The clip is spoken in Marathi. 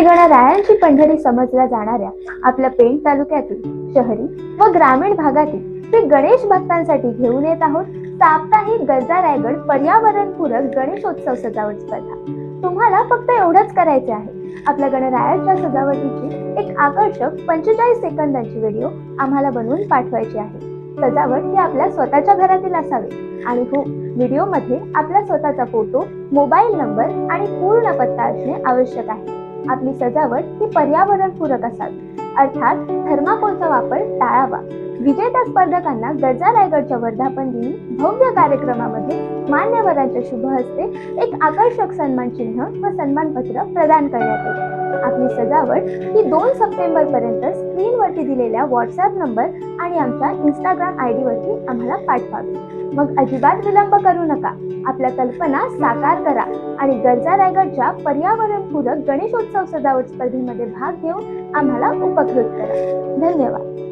गणरायांची पंढरी समजल्या जाणाऱ्या आपल्या पेण तालुक्यातील शहरी व ग्रामीण भागातील श्री गणेश भक्तांसाठी घेऊन येत आहोत साप्ताहिक गजा रायगड पर्यावरणपूरक गणेशोत्सव सजावट स्पर्धा. तुम्हाला फक्त एवढंच करायचे आहे. आपल्या गणरायाच्या सजावटीची एक आकर्षक पंचेचाळीस सेकंदांची व्हिडिओ आम्हाला बनवून पाठवायची आहे. सजावट ही आपल्या स्वतःच्या घरातील असावी. आणि हो व्हिडिओमध्ये आपला स्वतःचा फोटो मोबाईल नंबर आणि पूर्ण पत्ता असणे आवश्यक आहे. आपली सजावट ही पर्यावरणपूरक असावी. अर्थात थर्माकोलचा वापर टाळावा. विजेत्या स्पर्धकांना गरजा रायगडच्या वर्धापन दिनी भव्य कार्यक्रमामध्ये मान्यवरांच्या शुभ हस्ते एक आकर्षक सन्मान चिन्ह व सन्मानपत्र प्रदान करण्यात येईल. आपली सजावट ही दोन सप्टेंबर पर्यंत स्क्रीनवरती दिलेल्या व्हॉट्सअप नंबर आणि आमच्या इंस्टाग्राम आय वरती आम्हाला पाठवावी मग अजिबात विलंब करू नका. आपल्या कल्पना साकार करा आणि गरजा रायगडच्या पर्यावरणपूरक गणेशोत्सव सजावट स्पर्धेमध्ये भाग घेऊन आम्हाला उपकृत करा. धन्यवाद.